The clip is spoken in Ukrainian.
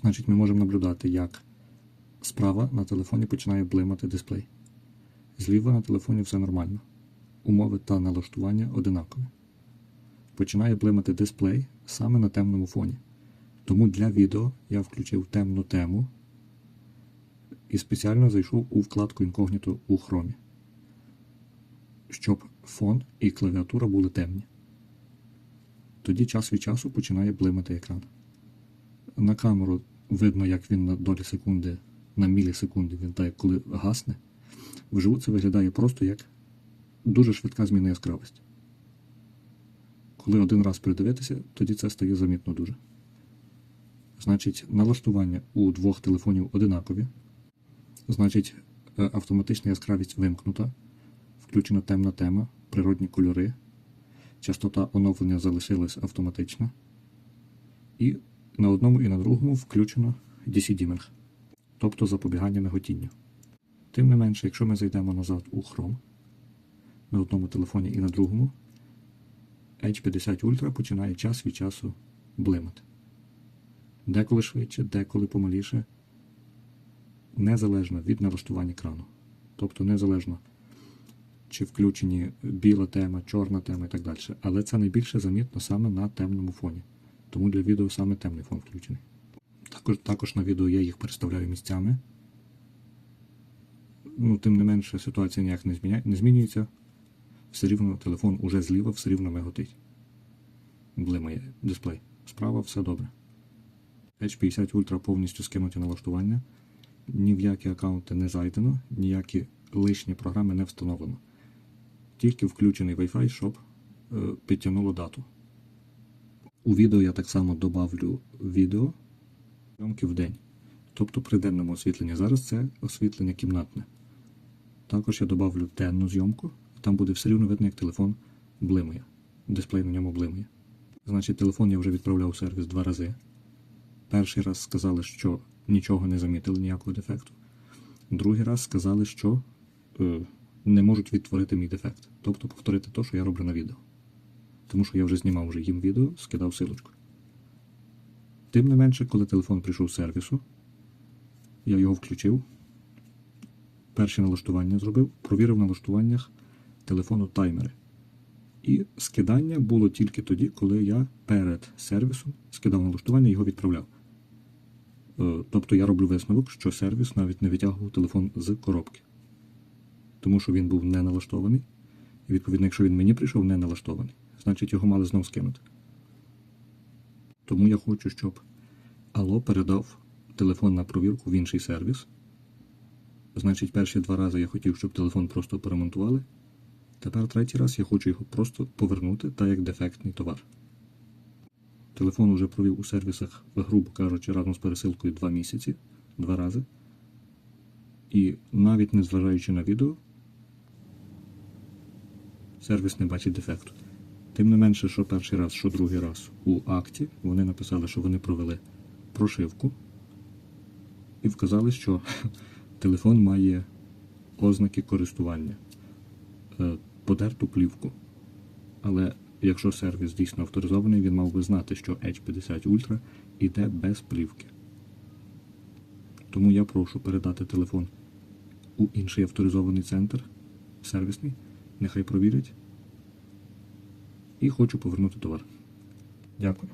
Значить, ми можемо наблюдати, як справа на телефоні починає блимати дисплей. Зліва на телефоні все нормально. Умови та налаштування одинакові. Починає блимати дисплей саме на темному фоні. Тому для відео я включив темну тему і спеціально зайшов у вкладку інкогніто у Chrome, щоб фон і клавіатура були темні. Тоді час від часу починає блимати екран. На камеру видно, як він на долі секунди, на мілісекунди, він так, коли гасне. Вживу це виглядає просто як дуже швидка зміна яскравості. Коли один раз придивитися, тоді це стає замітно дуже. Значить, налаштування у двох телефонів одинакові. Значить, е, автоматична яскравість вимкнута, включена темна тема, природні кольори, частота оновлення залишилась автоматична. І на одному і на другому включено DC-дімінг, тобто запобігання миготінню. Тим не менше, якщо ми зайдемо назад у Chrome, на одному телефоні і на другому, H50 Ultra починає час від часу блимати. Деколи швидше, деколи помаліше, незалежно від налаштування екрану. Тобто незалежно, чи включені біла тема, чорна тема і так далі. Але це найбільше замітно саме на темному фоні. Тому для відео саме темний фон включений. Також, також на відео я їх переставляю місцями. Ну, тим не менше, ситуація ніяк не, зміня... не змінюється. Все рівно телефон уже зліва, все рівно миготить. Блимає дисплей. Справа все добре. H50 Ultra повністю скинуті налаштування. Ні в які аккаунти не зайдено, ніякі лишні програми не встановлено. Тільки включений Wi-Fi, щоб е, підтягнуло дату. У відео я так само добавлю відео зйомки в день. Тобто при денному освітленні. Зараз це освітлення кімнатне. Також я добавлю денну зйомку, там буде все рівно видно, як телефон блимає. Дисплей на ньому блимає. Значить, телефон я вже відправляв у сервіс два рази. Перший раз сказали, що нічого не замітили, ніякого дефекту. Другий раз сказали, що е, не можуть відтворити мій дефект. Тобто повторити те, що я роблю на відео. Тому що я вже знімав вже їм відео, скидав силочку. Тим не менше, коли телефон прийшов з сервісу, я його включив. Перші налаштування зробив, провірив в налаштуваннях телефону таймери. І скидання було тільки тоді, коли я перед сервісом скидав налаштування і його відправляв. Е, Тобто я роблю висновок, що сервіс навіть не витягував телефон з коробки. Тому що він був не налаштований. І відповідно, якщо він мені прийшов не налаштований, значить його мали знов скинути. Тому я хочу, щоб Алло передав телефон на провірку в інший сервіс. Значить, перші два рази я хотів, щоб телефон просто поремонтували. Тепер третій раз я хочу його просто повернути, так як дефектний товар. Телефон уже провів у сервісах, грубо кажучи, разом з пересилкою два місяці, два рази. І навіть незважаючи на відео, сервіс не бачить дефекту. Тим не менше, що перший раз, що другий раз у акті вони написали, що вони провели прошивку і вказали, що телефон має ознаки користування, е, подерту плівку. Але якщо сервіс дійсно авторизований, він мав би знати, що H50 Ultra йде без плівки. Тому я прошу передати телефон у інший авторизований центр сервісний, нехай провірять. І хочу повернути товар. Дякую.